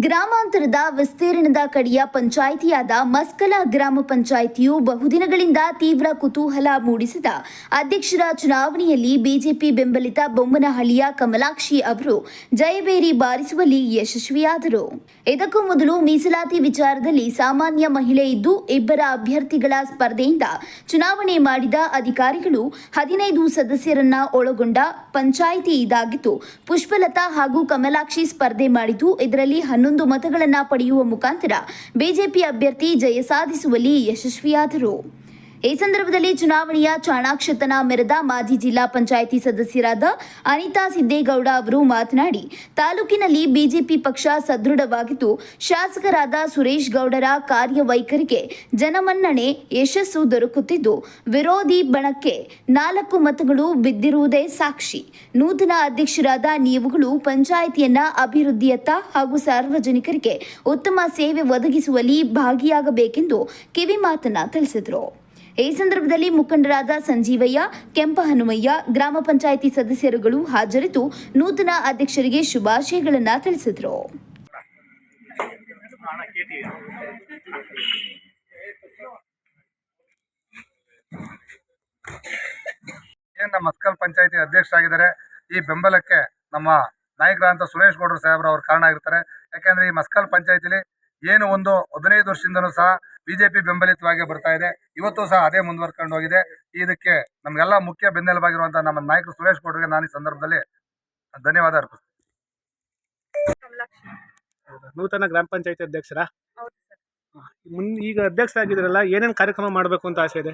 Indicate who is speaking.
Speaker 1: ಎತ್ತರದ ವಿಸ್ತೀರ್ಣದ ಕಡೆಯ ಪಂಚಾಯಿತಿಯಾದ ಮಸ್ಕಲ ಗ್ರಾಮ ಪಂಚಾಯಿತಿಯು ಬಹುದಿನಗಳಿಂದ ತೀವ್ರ ಕುತೂಹಲ ಮೂಡಿಸಿದ. ಅಧ್ಯಕ್ಷರ ಚುನಾವಣೆಯಲ್ಲಿ ಬಿಜೆಪಿ ಬೆಂಬಲಿತ ಬೊಮ್ಮನಹಳ್ಳಿಯ ಕಮಲಾಕ್ಷಿ ಅವರು ಜಯಬೇರಿ ಬಾರಿಸುವಲ್ಲಿ ಯಶಸ್ವಿಯಾದರು. ಇದಕ್ಕೂ ಮೊದಲು ಮೀಸಲಾತಿ ವಿಚಾರದಲ್ಲಿ ಸಾಮಾನ್ಯ ಮಹಿಳೆ ಇದ್ದು ಇಬ್ಬರ ಅಭ್ಯರ್ಥಿಗಳ ಸ್ಪರ್ಧೆಯಿಂದ ಚುನಾವಣೆ ಮಾಡಿದ ಅಧಿಕಾರಿಗಳು ಹದಿನೈದು ಸದಸ್ಯರನ್ನ ಒಳಗೊಂಡ ಪಂಚಾಯಿತಿ ಇದಾಗಿತ್ತು. ಪುಷ್ಪಲತಾ ಹಾಗೂ ಕಮಲಾಕ್ಷಿ ಸ್ಪರ್ಧೆ ಮಾಡಿದ್ದು ಇದರಲ್ಲಿ ಹನ್ನೊಂದು ಮತಗಳನ್ನ ಪಡೆಯುವ ಮುಖಾಂತರ ಬಿಜೆಪಿ ಅಭ್ಯರ್ಥಿ ಜಯ ಸಾಧಿಸುವಲ್ಲಿ ಯಶಸ್ವಿಯಾದರು. ಈ ಸಂದರ್ಭದಲ್ಲಿ ಚುನಾವಣೆಯ ಚಾಣಾಕ್ಷತನ ಮೆರೆದ ಮಾಜಿ ಜಿಲ್ಲಾ ಪಂಚಾಯಿತಿ ಸದಸ್ಯರಾದ ಅನಿತಾ ಸಿದ್ದೇಗೌಡ ಅವರು ಮಾತನಾಡಿ, ತಾಲೂಕಿನಲ್ಲಿ ಬಿಜೆಪಿ ಪಕ್ಷ ಸದೃಢವಾಗಿದ್ದು, ಶಾಸಕರಾದ ಸುರೇಶ್ ಗೌಡರ ಕಾರ್ಯವೈಖರಿಗೆ ಜನಮನ್ನಣೆ ಯಶಸ್ಸು ದೊರಕುತ್ತಿದ್ದು, ವಿರೋಧಿ ಬಣಕ್ಕೆ ನಾಲ್ಕು ಮತಗಳು ಬಿದ್ದಿರುವುದೇ ಸಾಕ್ಷಿ. ನೂತನ ಅಧ್ಯಕ್ಷರಾದ ನೀವುಗಳು ಪಂಚಾಯಿತಿಯನ್ನ ಅಭಿವೃದ್ಧಿಯತ್ತ ಹಾಗೂ ಸಾರ್ವಜನಿಕರಿಗೆ ಉತ್ತಮ ಸೇವೆ ಒದಗಿಸುವಲ್ಲಿ ಭಾಗಿಯಾಗಬೇಕೆಂದು ಕಿವಿ ಮಾತನ್ನ ತಿಳಿಸಿದರು. ಈ ಸಂದರ್ಭದಲ್ಲಿ ಮುಖಂಡರಾದ ಸಂಜೀವಯ್ಯ ಕೆಂಪ ಹನುಮಯ್ಯ ಗ್ರಾಮ ಪಂಚಾಯಿತಿ ಸದಸ್ಯರುಗಳು ಹಾಜರಿದ್ದು ನೂತನ ಅಧ್ಯಕ್ಷರಿಗೆ ಶುಭಾಶಯಗಳನ್ನು ತಿಳಿಸಿದರು.
Speaker 2: ನಮ್ಮ ಮಸ್ಕಲ್ ಪಂಚಾಯತಿ ಅಧ್ಯಕ್ಷರಾಗಿದ್ದಾರೆ ಈ ಬೆಂಬಲಕ್ಕೆ ನಮ್ಮ ನಾಯಕರಾದಂಥ ಸುರೇಶ್ ಗೌಡರು ಸಾಹೇಬ್ರ ಅವ್ರು ಕಾರಣ ಆಗಿರ್ತಾರೆ. ಯಾಕೆಂದ್ರೆ ಈ ಮಸ್ಕಲ್ ಪಂಚಾಯತಿಲಿ ಏನು ಒಂದು ಹದಿನೈದು ವರ್ಷದಿಂದನೂ ಸಹ ಬಿಜೆಪಿ ಬೆಂಬಲಿತವಾಗಿ ಬರ್ತಾ ಇದೆ. ಇವತ್ತು ಸಹ ಅದೇ ಮುಂದುವರ್ಕೊಂಡು ಹೋಗಿದೆ. ಇದಕ್ಕೆ ನಮಗೆಲ್ಲ ಮುಖ್ಯ ಬೆನ್ನೆಲುಬಾಗಿರುವಂತಹ ನಮ್ಮ ನಾಯಕರು ಸುರೇಶ್ ಗೌಡರಿಗೆ ನಾನು ಈ ಸಂದರ್ಭದಲ್ಲಿ ಧನ್ಯವಾದ ಅರ್ಪಿಸ್ತೀನಿ.
Speaker 3: ನೂತನ ಗ್ರಾಮ ಪಂಚಾಯತಿ ಅಧ್ಯಕ್ಷರ?
Speaker 4: ಹೌದು ಸರ್.
Speaker 3: ಮುನ್ ಈಗ ಅಧ್ಯಕ್ಷರಾಗಿದ್ದೀರಲ್ಲ ಏನೇನು ಕಾರ್ಯಕ್ರಮ ಮಾಡಬೇಕು ಅಂತ ಆಸೆ ಇದೆ?